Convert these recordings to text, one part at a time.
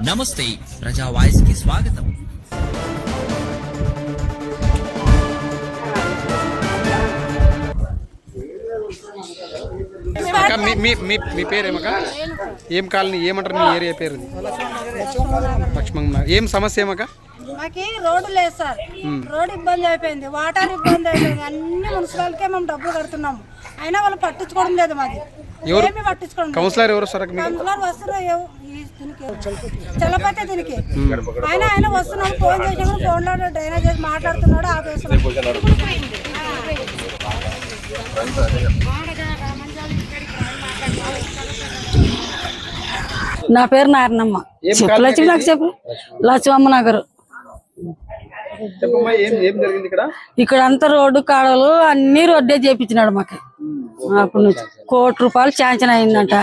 నమస్తే ప్రజా వాయిస్కి స్వాగతం. అక్క మీ మీ మీ మీ పేరేమక్క? ఏం కాలనీ ఏమంటారు మీ ఏరియా పేరు? లక్ష్మణ్ ఏం సమస్య ఏమక్క? మాకి రోడ్డు లేదు సార్. రోడ్ ఇబ్బంది అయిపోయింది వాటర్ ఇబ్బంది అయిపోయింది. అన్ని మున్సిపాలిటీకే మేము డబ్బులు కడుతున్నాము. అయినా వాళ్ళు పట్టించుకోవడం లేదు మాది. ఎవరు? ఏమీ పట్టించుకోవడం. కౌన్సిలర్ ఎవరు కౌన్సిలర్ ఎవ- ఈ దీనికి చలపతే దీనికి. ఆయన ఆయన వస్తున్నాడు ఫోన్ చేసినప్పుడు ఫోన్లో డ్రైనేజ్ చేసి మాట్లాడుతున్నాడు ఆపేస్తున్నాడు. నా పేరు నారాయణమ్మ. చెప్పు లక్ష్మి నాకు చెప్పు. లక్ష్మమ్మ నగర్. చెప్పమ్మా ఏం ఏం జరిగింది ఇక్కడ? ఇక్కడ అంతా రోడ్డు కాడలు అన్ని రోడ్డే చేపించినాడు మాకు. అప్పటి నుంచి కోటి రూపాయలు శాంక్షన్ అయిందంట.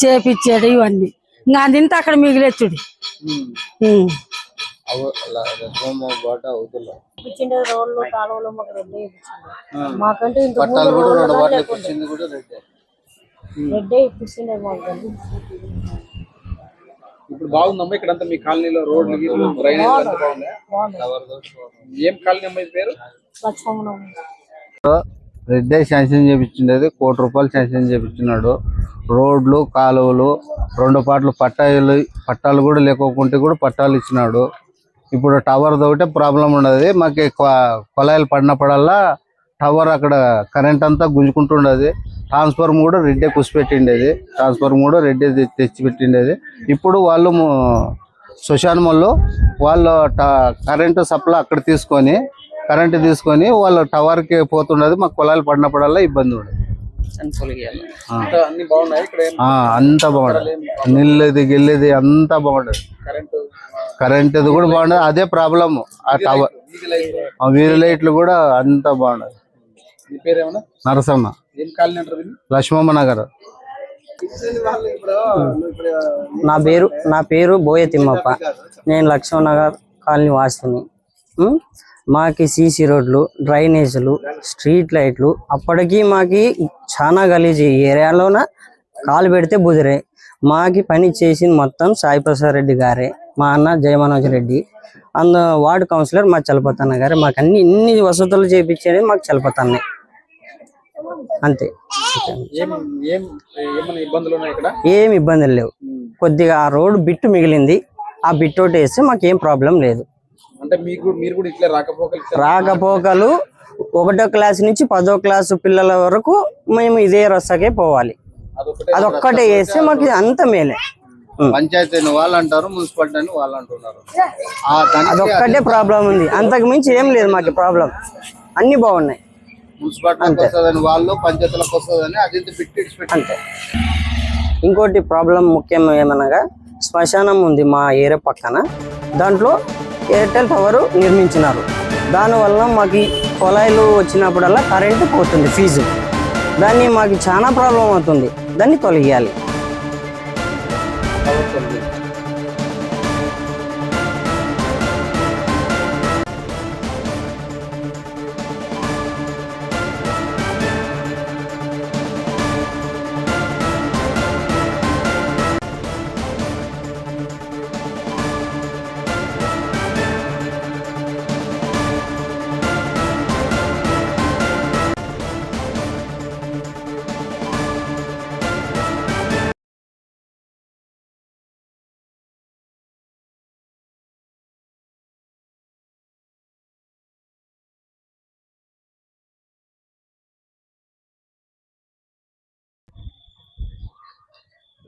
చేపించాడు ఇవన్నీ. ఇంకా అందింత అక్కడ మిగిలేచ్చుడు. మాకంటే. రెడ్డే ఇప్పించిండే మాకు ఇప్పుడు బాగుందమ్మా ఇక్కడ అంతా మీ కాలనీలో రోడ్లు డ్రైనేజ్ ఏం కాలనీ అమ్మా ఇది పేరు? రెడ్డే శాంక్షన్ చేపించిండేది కోటి రూపాయలు శాంక్షన్ చేపించినాడు. రోడ్లు కాలువలు రెండు పాటలు పట్టాలు పట్టాలు కూడా లేకోకుంటే కూడా పట్టాలు ఇచ్చినాడు. ఇప్పుడు టవర్ ఒకటే ప్రాబ్లం ఉండదు మాకు కొలాయిలు పడినప్పుడల్లా టవర్ అక్కడ కరెంట్ అంతా గుంజుకుంటుండేది. ట్రాన్స్ఫార్మర్ కూడా రెడ్డే కుసిపెట్టిండేది. ట్రాన్స్ఫార్మర్ కూడా రెడ్డే తె- తెచ్చి పెట్టిండేది ఇప్పుడు వాళ్ళు సుశాన్మల్లో వాళ్ళు వాళ్ళు ట- కరెంటు సప్లై అక్కడ తీసుకొని కరెంట్ తీసుకొని వాళ్ళు టవర్కి పోతుండేది మాకు పొలాలు పడినప్పుడల్లా ఇబ్బంది ఉండేది. ఆ. అంతా అన్ని బాగున్నాయి? ఇక్కడ ఏం ఆ, అంతా బాగుండదు. నిల్లేది గిల్లేది అంతా బాగుండదు. కరెంటు కరెంట్ ఇది కూడా బాగుండదు. అదే ప్రాబ్లమ్ ఆ టవర్ వీధి వీధి లైట్లు కూడా అంతా బాగుండదు. మీ పేరు ఏమన్నా నరసమ్మ లక్ష్మమ్మ నగర్. నా పేరు నా పేరు బోయ తిమ్మప్ప నేను లక్ష్మణనగర్ కాలనీ వాస్తుని? మాకి సీసీ రోడ్లు డ్రైనేజీలు స్ట్రీట్ లైట్లు అప్పటికి మాకి చాలా గలీజ్ ఏరియాలోన కాలు పెడితే బుదిరే మాకి పని చేసింది మొత్తం సాయి ప్రసాద్ రెడ్డి గారే మా అన్న జయమనోజ్ రెడ్డి. అందు వార్డు కౌన్సిలర్ మా చలపతన్న గారే. మాకు అన్ని ఇన్ని వసతులు చేపించేది మాకు చలపతన్నే. అంతే. ఏం ఇబ్బందులు లేవు. కొద్దిగా ఆ రోడ్డు బిట్టు మిగిలింది. ఆ బిట్ ఒకటి వేస్తే మాకు ఏం ప్రాబ్లం లేదు. అంటే మీకు మీరు కూడా ఇట్లా రాకపోకలు రాకపోకలు ఒకటో క్లాస్ నుంచి పదో క్లాసు పిల్లల వరకు మేము ఇదే రస్తాకే పోవాలి. అదొక్కటే వేస్తే మాకు అంత మేలే. పంచాయతీ వాళ్ళు అంటారు మున్సిపాలిటీ అని వాళ్ళు అంటున్నారు అదొక్కటే ప్రాబ్లం ఉంది. అంతకు మించి ఏం లేదు మాకు ప్రాబ్లం. అన్ని బాగున్నాయి. మున్సిపాలిటీకి వస్తుందని వాళ్ళు పంచాయతీలకు వస్తుందని అది అంతే. ఇంకోటి ప్రాబ్లం ముఖ్యం ఏమనగా శ్మశానం ఉంది మా ఏరియా పక్కన. దాంట్లో ఎయిర్టెల్ టవర్ నిర్మించినారు. దానివల్ల మాకు కొలాయిలు వచ్చినప్పుడల్లా కరెంటు పోతుంది ఫీజు. దాన్ని మాకు చాలా ప్రాబ్లం అవుతుంది. దాన్ని తొలగియాలి.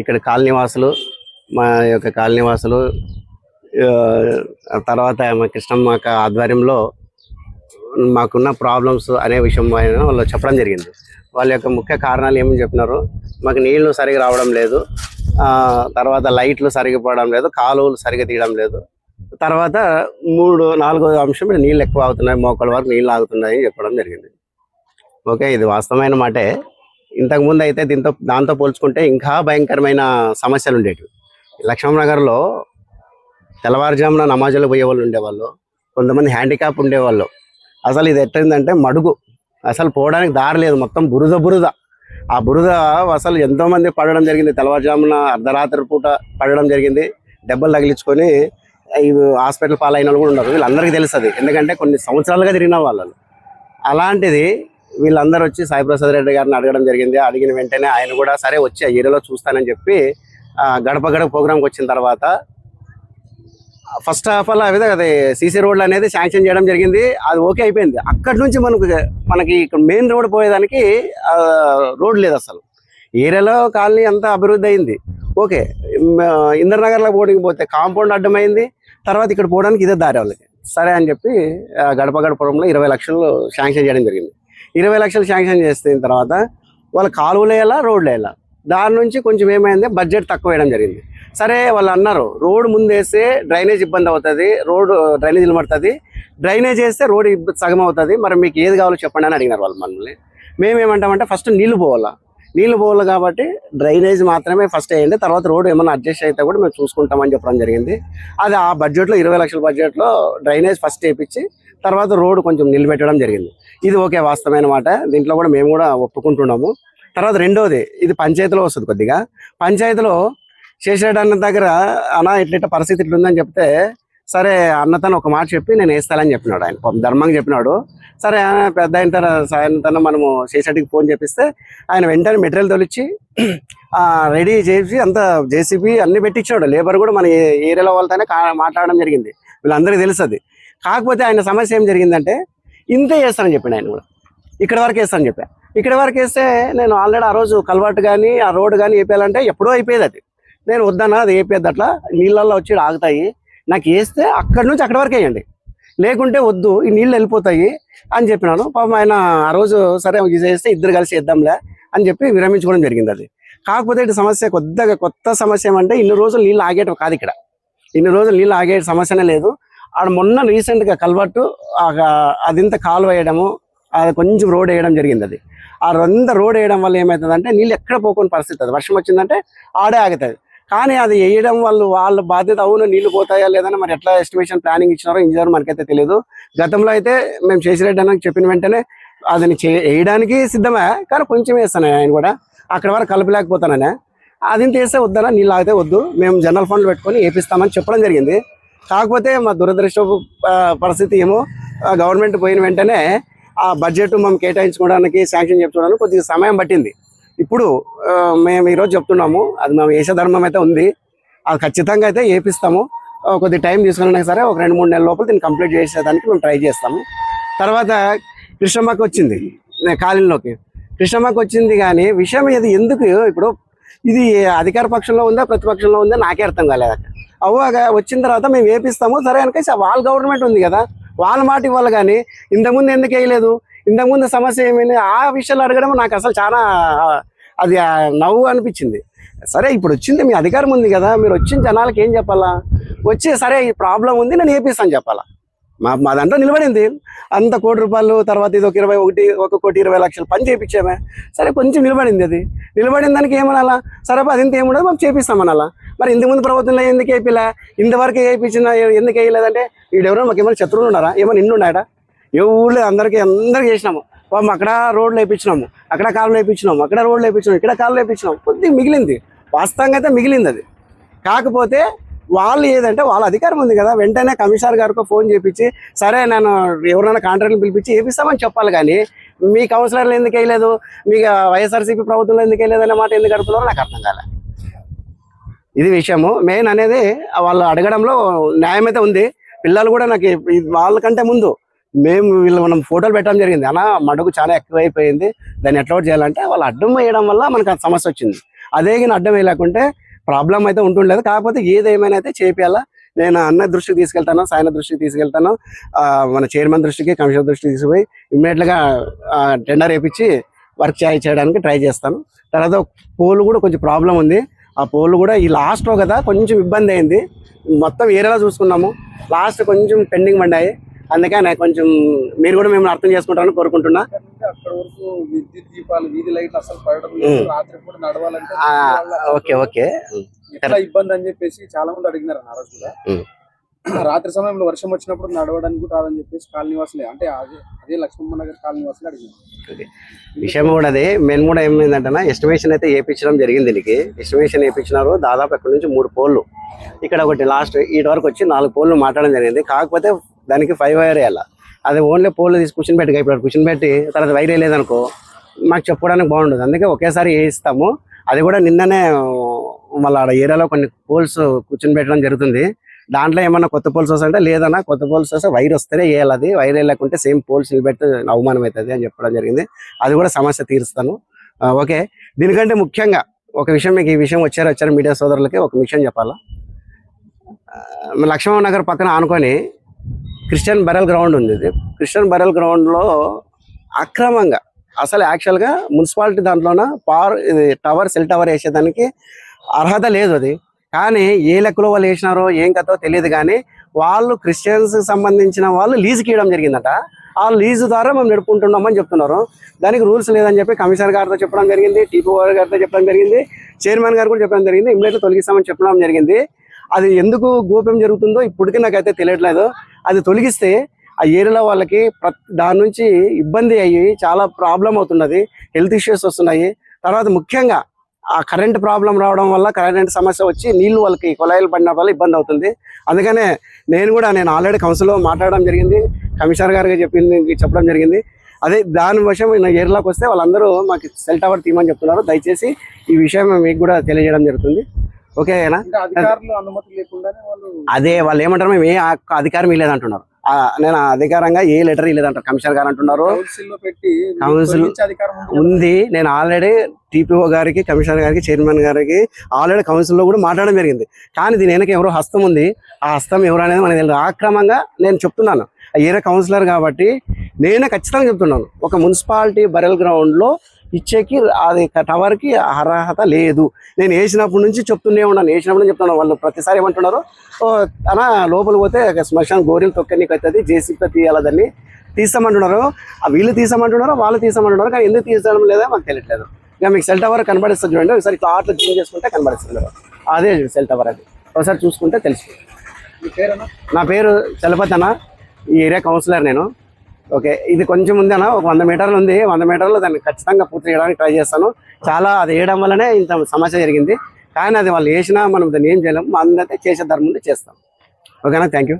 ఇక్కడ కాలనీవాసులు మా యొక్క కాలనీవాసులు తర్వాత మా కృష్ణమ్మ ఆధ్వర్యంలో మాకున్న ప్రాబ్లమ్స్ అనే విషయం వాళ్ళు చెప్పడం జరిగింది. వాళ్ళ యొక్క ముఖ్య కారణాలు ఏమని చెప్పినారు? మాకు నీళ్ళు సరిగా రావడం లేదు. తర్వాత లైట్లు సరిగా పోవడం లేదు. కాలువలు సరిగా తీయడం లేదు. తర్వాత మూడు నాలుగో అంశం నీళ్ళు ఎక్కువ అవుతున్నాయి. మోకాళ్ళ వరకు నీళ్ళు ఆగుతున్నాయి అని చెప్పడం జరిగింది. ఓకే ఇది వాస్తవమైన మాటే. ఇంతకుముందు అయితే దీంతో దాంతో పోల్చుకుంటే ఇంకా భయంకరమైన సమస్యలు ఉండేవి లక్ష్మణనగర్లో తెల్లవారుజామున నమాజులు పోయే వాళ్ళు ఉండేవాళ్ళు కొంతమంది హ్యాండిక్యాప్ ఉండేవాళ్ళు. అసలు ఇది ఎట్టిందంటే మడుగు. అసలు పోవడానికి దారి లేదు మొత్తం బురద బురద. ఆ బురద అసలు ఎంతో మంది పడడం జరిగింది. తెల్లవారుజామున అర్ధరాత్రి పూట పడడం జరిగింది. దెబ్బలు తగిలించుకొని హాస్పిటల్ పాలైన వాళ్ళు కూడా ఉన్నారు. వీళ్ళందరికీ తెలుస్తుంది ఎందుకంటే కొన్ని సంవత్సరాలుగా తిరిగిన వాళ్ళు అలాంటిది వీళ్ళందరూ వచ్చి సాయిప్రసాద్ రెడ్డి గారిని అడగడం జరిగింది. అడిగిన వెంటనే ఆయన కూడా సరే వచ్చి ఆ ఏరియాలో చూస్తానని చెప్పి గడప గడప ప్రోగ్రామ్కి వచ్చిన తర్వాత ఫస్ట్ ఆఫ్ ఆల్ అదే అది సీసీ రోడ్లు అనేది శాంక్షన్ చేయడం జరిగింది. అది ఓకే అయిపోయింది. అక్కడి నుంచి మనకు మనకి ఇక్కడ మెయిన్ రోడ్ పోయేదానికి రోడ్ లేదు అసలు. ఏరియాలో కాలనీ అంతా అభివృద్ధి అయింది. ఓకే మ, ఇంద్రనగర్లో పోటీకి పోతే కాంపౌండ్ అడ్డమైంది. తర్వాత ఇక్కడ పోవడానికి ఇదే దారి వాళ్ళకి. సరే అని చెప్పి గడప గడపడంలో ఇరవై లక్షలు శాంక్షన్ చేయడం జరిగింది. ఇరవై లక్షలు శాంక్షన్ చేసిన తర్వాత వాళ్ళ కాలువలు వేయాలా రోడ్లు వేయాలా? దాని నుంచి కొంచెం ఏమైంది బడ్జెట్ తక్కువ వేయడం జరిగింది. సరే వాళ్ళు అన్నారు రోడ్ ముందేస్తే డ్రైనేజ్ ఇబ్బంది అవుతుంది రోడ్ డ్రైనేజ్ నిలబడుతుంది. డ్రైనేజ్ వేస్తే రోడ్ సగం అవుతుంది. మరి మీకు ఏది కావాలో చెప్పండి అని అడిగినారు వాళ్ళు మనల్ని. మేమేమంటామంటే ఫస్ట్ నీళ్ళు పోవాలా? నీళ్ళు పోవాలి కాబట్టి డ్రైనేజ్ మాత్రమే ఫస్ట్ వేయండి తర్వాత రోడ్ ఏమైనా అడ్జస్ట్ అయితే కూడా మేము చూసుకుంటామని చెప్పడం జరిగింది. అది ఆ బడ్జెట్లో ఇరవై లక్షల బడ్జెట్లో డ్రైనేజ్ ఫస్ట్ వేయించి తర్వాత రోడ్డు కొంచెం నిలబెట్టడం జరిగింది. ఇది ఓకే వాస్తవమైన మాట. దీంట్లో కూడా మేము కూడా ఒప్పుకుంటున్నాము. తర్వాత రెండోది ఇది పంచాయతీలో వస్తుంది కొద్దిగా. పంచాయతీలో శేషరెడ్డి అన్న దగ్గర అన్న ఇట్లా ఇట్లా పరిస్థితి ఇట్లుందని చెప్తే సరే అన్నతను ఒక మాట చెప్పి నేను వేస్తానని చెప్పినాడు ఆయన. ధర్మంగా చెప్పినాడు. సరే ఆయన పెద్ద అయిన తర్వాత సాయంత్రం మనము శేషరెడ్డికి ఫోన్ చేపిస్తే ఆయన వెంటనే మెటీరియల్ తొలిచి రెడీ చేసి అంతా జేసీబీ అన్ని పెట్టించాడు. లేబర్ కూడా మన ఏరియాలో వాళ్ళతోనే మాట్లాడడం జరిగింది. వీళ్ళందరికీ తెలుసు అది కాకపోతే ఆయన సమస్య ఏం జరిగిందంటే ఇంతే చేస్తానని చెప్పాడు ఆయన కూడా. ఇక్కడ వరకు వేస్తానని చెప్పా. ఇక్కడ వరకు వేస్తే నేను ఆల్రెడీ ఆ రోజు కల్వర్ట్ కానీ ఆ రోడ్డు కానీ వేపేయాలంటే ఎప్పుడో అయిపోయేది అది. నేను వద్దన్నా అది వేపేది అట్లా. నీళ్ళల్లో వచ్చి ఆగుతాయి. నాకు వేస్తే అక్కడి నుంచి అక్కడి వరకు వేయండి. లేకుంటే వద్దు ఈ నీళ్ళు వెళ్ళిపోతాయి అని చెప్పినాను. పాపం ఆయన ఆ రోజు సరే ఇది చేస్తే ఇద్దరు కలిసి వేద్దాంలే అని చెప్పి విరమించుకోవడం జరిగింది అది. కాకపోతే ఇటు సమస్య కొద్దిగా కొత్త సమస్య ఏమంటే ఇన్ని రోజులు నీళ్ళు ఆగేటం కాదు ఇక్కడ. ఇన్ని రోజులు నీళ్ళు ఆగే సమస్యనే లేదు. ఆడ మొన్న రీసెంట్గా కల్వర్టు అదింత కాలువ వేయడము అది కొంచెం రోడ్ వేయడం జరిగింది అది. ఆ రొంత రోడ్ వేయడం వల్ల ఏమవుతుందంటే నీళ్ళు ఎక్కడ పోకుని పరిస్థితి అది. వర్షం వచ్చిందంటే ఆడే ఆగుతుంది. కానీ అది వేయడం వాళ్ళు వాళ్ళ బాధ్యత అవును నీళ్ళు పోతాయా లేదని మరి ఎట్లా ఎస్టిమేషన్ ప్లానింగ్ ఇచ్చినారో ఇంజనీర్ మనకైతే తెలియదు గతంలో అయితే మేము చేసిరెడ్డి అని చెప్పిన వెంటనే అదని చే వేయడానికి సిద్ధమే కానీ కొంచెం వేస్తాను ఆయన కూడా. అక్కడ వరకు కలపలేకపోతాననే. అది వేస్తే వద్దనా నీళ్ళు ఆగితే వద్దు. మేము జనరల్ ఫండ్లు పెట్టుకొని వేపిస్తామని చెప్పడం జరిగింది. కాకపోతే మా దురదృష్ట పరిస్థితి ఏమో గవర్నమెంట్ పోయిన వెంటనే ఆ బడ్జెట్ మనం కేటాయించుకోవడానికి శాంక్షన్ చెప్తున్నాను కొద్దిగా సమయం పట్టింది. ఇప్పుడు మేము ఈరోజు చెప్తున్నాము అది మేము వేసే ధర్మం అయితే ఉంది. అది ఖచ్చితంగా అయితే వేపిస్తాము కొద్ది టైం తీసుకున్నా సరే ఒక రెండు మూడు నెలల లోపల దీన్ని కంప్లీట్ చేసేదానికి మేము ట్రై చేస్తాము. తర్వాత కృష్ణమ్మకి వచ్చింది కాలంలోకి కృష్ణమ్మకి వచ్చింది కానీ విషయం ఇది ఎందుకు? ఇప్పుడు ఇది అధికార పక్షంలో ఉందా ప్రతిపక్షంలో ఉందా నాకే అర్థం కాలేదు అక్కడ. అవ్వగా వచ్చిన తర్వాత మేము వేపిస్తాము సరే అనుకేసి వాళ్ళ గవర్నమెంట్ ఉంది కదా. వాళ్ళ మాట ఇవ్వాలి కానీ ఇంతకుముందు ఎందుకు వేయలేదు? ఇంతకుముందు సమస్య ఏమైంది? ఆ విషయాలు అడగడం నాకు అసలు చాలా అది నవ్వు అనిపించింది. సరే ఇప్పుడు వచ్చింది మీ అధికారం ఉంది కదా. మీరు వచ్చిన జనాలకి ఏం చెప్పాలా? వచ్చి సరే ఈ ప్రాబ్లం ఉంది నేను వేపిస్తాను చెప్పాలా? మా మా దాంట్లో నిలబడింది. అంత కోటి రూపాయలు తర్వాత ఇది ఒక ఇరవై ఒకటి ఒక కోటి ఇరవై లక్షలు పని చేయించామే. సరే కొంచెం నిలబడింది అది. నిలబడిన దానికి ఏమనాలా? సరే అది ఇంత ఏముండదు మనం చేపిస్తామనాలా? మరి ఇంతకుముందు ప్రభుత్వంలో ఎందుకు వేయలే ఇంతవరకు వేయించిన ఎందుకు వేయలేదంటే వీడెవరో మాకు ఏమైనా శత్రువులు ఉన్నారా? ఏమైనా ఇల్లు ఉన్నాయా? ఏ ఊళ్ళో అందరికీ అందరికి చేసినాము. పాపం అక్కడ రోడ్లు వేయించినాము అక్కడ కాళ్ళు వేయించినాము అక్కడ రోడ్లు వేయించినాము ఇక్కడ కాళ్ళు వేయించినాము కొద్దిగా మిగిలింది. వాస్తవంగా అయితే మిగిలింది అది. కాకపోతే వాళ్ళు ఏదంటే వాళ్ళ అధికారం ఉంది కదా. వెంటనే కమిషనర్ గారికి ఫోన్ చేపించి సరే నేను ఎవరైనా కాంట్రాక్ట్లు పిలిపించి వేపిస్తామని చెప్పాలి కానీ మీ కౌన్సిలర్లు ఎందుకు వేయలేదు? మీకు వైఎస్ఆర్సీపీ ప్రభుత్వంలో ఎందుకు వేయలేదు అనే మాట ఎందుకు అడుగుతున్నారో నాకు అర్థం కాలే. ఇది విషయము. మెయిన్ అనేది వాళ్ళు అడగడంలో న్యాయం అయితే ఉంది. పిల్లలు కూడా నాకు వాళ్ళకంటే ముందు మేము వీళ్ళు మనం ఫోటోలు పెట్టడం జరిగింది. అలా మడుగు చాలా ఎక్కువైపోయింది దాన్ని ఎట్లా చేయాలంటే వాళ్ళు అడ్డం వేయడం వల్ల మనకు సమస్య వచ్చింది. అదే అడ్డం వేయలేకుంటే ప్రాబ్లం అయితే ఉంటుండలేదు కాకపోతే ఏదేమైనా అయితే చేపియాలా నేను అన్న దృష్టికి తీసుకెళ్తాను సాయన దృష్టికి తీసుకెళ్తాను మన చైర్మన్ దృష్టికి కమిషనర్ దృష్టికి తీసుకుపోయి ఇమ్మీడియట్గా టెండర్ వేయించి వర్క్ చేయ చేయడానికి ట్రై చేస్తాను. తర్వాత పోల్ కూడా కొంచెం ప్రాబ్లం ఉంది. ఆ పోల్ కూడా ఈ లాస్ట్లో కదా కొంచెం ఇబ్బంది అయింది. మొత్తం ఏరియాలో చూసుకున్నాము. లాస్ట్ కొంచెం పెండింగ్ పడ్డాయి. అందుకే నాకు కొంచెం మీరు కూడా మేము అర్థం చేసుకుంటారని కోరుకుంటున్నా. అక్కడ వరకు విద్యుత్ దీపాలు వీధి లైట్లు అసలు పడడం. రాత్రి నడవాలంటే ఓకే ఓకే. ఎట్లా ఇబ్బంది అని చెప్పేసి చాలా మంది అడిగినారు ఆ రోజు కూడా. రాత్రి సమయంలో వర్షం వచ్చినప్పుడు నడవడానికి కూడా రాదని చెప్పేసి కాలనీ వాసులే అంటే అదే అదే లక్ష్మమ్మ నగర్ కాలనీ వాసులే అడిగింది ఓకే. విషయం కూడా అదే మేము కూడా ఏమైందంటే ఎస్టిమేషన్ అయితే వేయించడం జరిగింది దీనికి. ఎస్టిమేషన్ వేయించినారు దాదాపు ఇక్కడ నుంచి మూడు పోల్లు ఇక్కడ ఒకటి లాస్ట్ ఇటు వరకు వచ్చి నాలుగు పోల్లు మాట్లాడడం జరిగింది. కాకపోతే దానికి ఫైవ్ వైర్ వేయాలి? అది ఓన్లీ పోల్లో తీసి కూర్చొని పెట్టి ఇప్పుడు కూర్చొని పెట్టి తర్వాత వైర్ వేయలేదనుకో మాకు చెప్పుకోవడానికి బాగుండదు. అందుకే ఒకేసారి వేయిస్తాము. అది కూడా నిన్ననే మళ్ళీ ఆడ ఏరియాలో కొన్ని పోల్స్ కూర్చొని పెట్టడం జరుగుతుంది. దాంట్లో ఏమన్నా కొత్త పోల్స్ వస్తాయంటే లేదన్నా కొత్త పోల్స్ వస్తే వైర్ వస్తేనే వేయాలి అది. వైర్ వేయలేకుంటే సేమ్ పోల్స్ నిలబెడితే అవమానం అవుతుంది అని చెప్పడం జరిగింది. అది కూడా సమస్య తీరుస్తాను. ఓకే. దీనికంటే ముఖ్యంగా ఒక విషయం మీకు ఈ విషయం వచ్చారు వచ్చారు మీడియా సోదరులకి ఒక విషయం చెప్పాలా? ఆ, లక్ష్మణ నగర్ పక్కన ఆనుకొని క్రిస్టియన్ బెరల్ గ్రౌండ్ ఉంది ఇది. క్రిస్టియన్ బెరల్ గ్రౌండ్లో అక్రమంగా అసలు యాక్చువల్గా మున్సిపాలిటీ దాంట్లోన పవర్ ఇది టవర్ సెల్ టవర్ వేసేదానికి అర్హత లేదు అది. కానీ ఏ లెక్కలో వాళ్ళు వేసినారో ఏం కథో తెలియదు కానీ వాళ్ళు క్రిస్టియన్స్ సంబంధించిన వాళ్ళు లీజుకి ఇవ్వడం జరిగిందట. ఆ లీజు ద్వారా మేము నడుపుకుంటున్నామని చెప్తున్నారు. దానికి రూల్స్ లేదని చెప్పి కమిషనర్ గారితో చెప్పడం జరిగింది టీపీ గారితో చెప్పడం జరిగింది చైర్మన్ గారు కూడా చెప్పడం జరిగింది ఇమ్మీడియట్గా తొలగిస్తామని చెప్పడం జరిగింది. అది ఎందుకు గోప్యం జరుగుతుందో ఇప్పటికీ నాకైతే తెలియట్లేదు. అది తొలగిస్తే ఆ ఏరియాలో వాళ్ళకి ప్రతి దాని నుంచి ఇబ్బంది అయ్యి చాలా ప్రాబ్లం అవుతున్నది. హెల్త్ ఇష్యూస్ వస్తున్నాయి. తర్వాత ముఖ్యంగా ఆ కరెంట్ ప్రాబ్లం రావడం వల్ల కరెంట్ సమస్య వచ్చి నీళ్ళు వాళ్ళకి కొలాయిలు పడిన వల్ల ఇబ్బంది అవుతుంది. అందుకనే నేను కూడా నేను ఆల్రెడీ కౌన్సిల్లో మాట్లాడడం జరిగింది. కమిషనర్ గారికి చెప్పింది చెప్పడం జరిగింది. అదే దాని విషయం నా ఏరియాలోకి వస్తే వాళ్ళందరూ మాకు సెల్ టవర్ తీయమని చెప్తున్నారు. దయచేసి ఈ విషయం మీకు కూడా తెలియజేయడం జరుగుతుంది. ఓకేనా అదే వాళ్ళు ఏమంటారు మేము ఏ అధికారం ఇవ్వలేదంటున్నారు నేను అధికారంగా ఏ లెటర్ ఇవ్వలేదంటారు కమిషనర్ గారు అంటున్నారు. కౌన్సిల్ ఉంది నేను ఆల్రెడీ టీపీఓ గారికి కమిషనర్ గారికి చైర్మన్ గారికి ఆల్రెడీ కౌన్సిల్లో కూడా మాట్లాడడం జరిగింది. కానీ దీని వెనక ఎవరో హస్తం ఉంది. ఆ హస్తం ఎవరు అనేది మనకి తెలియదు. ఆక్రమంగా నేను చెప్తున్నాను. ఆ ఏరియా కౌన్సిలర్ కాబట్టి నేనే ఖచ్చితంగా చెప్తున్నాను. ఒక మున్సిపాలిటీ బరెల్ గ్రౌండ్లో ఇచ్చేకి అది టవర్కి అర్హత లేదు. నేను వేసినప్పటి నుంచి చెప్తూనే ఉన్నాను. వేసినప్పుడు నుంచి చెప్తున్నాను. వాళ్ళు ప్రతిసారి ఏమంటున్నారు అనా లోపల పోతే శ్మశాన గోరీలు తొక్కనీకి అవుతుంది. జేసీపీతో తీయాలి దాన్ని తీస్తామంటున్నారు ఆ వీళ్ళు తీసామంటున్నారు వాళ్ళు తీసామంటున్నారు కానీ ఎందుకు తీసడం లేదా మాకు తెలియట్లేదు. ఇక మీకు సెల్ టవర్ కనబడిస్తుంది చూడండి. ఒకసారి ఇట్లా ఆటలు చేంజ్ చేసుకుంటే కనబడిస్తుంది. అదే సెల్ టవర్ అది. ఒకసారి చూసుకుంటే తెలుసు నా పేరు చలపతి అన్న. ఈ ఏరియా కౌన్సిలర్ నేను. ఓకే ఇది కొంచెం ఉంది అన్న ఒక వంద మీటర్లు ఉంది. వంద మీటర్లు దాన్ని ఖచ్చితంగా పూర్తి చేయడానికి ట్రై చేస్తాను. చాలా అది వేయడం వల్లనే ఇంత సమస్య జరిగింది. కానీ అది వాళ్ళు వేసినా మనం దాన్ని ఏం చేయలేము అందరైతే చేసే ధర్మం చేస్తాం. ఓకేనా? Thank you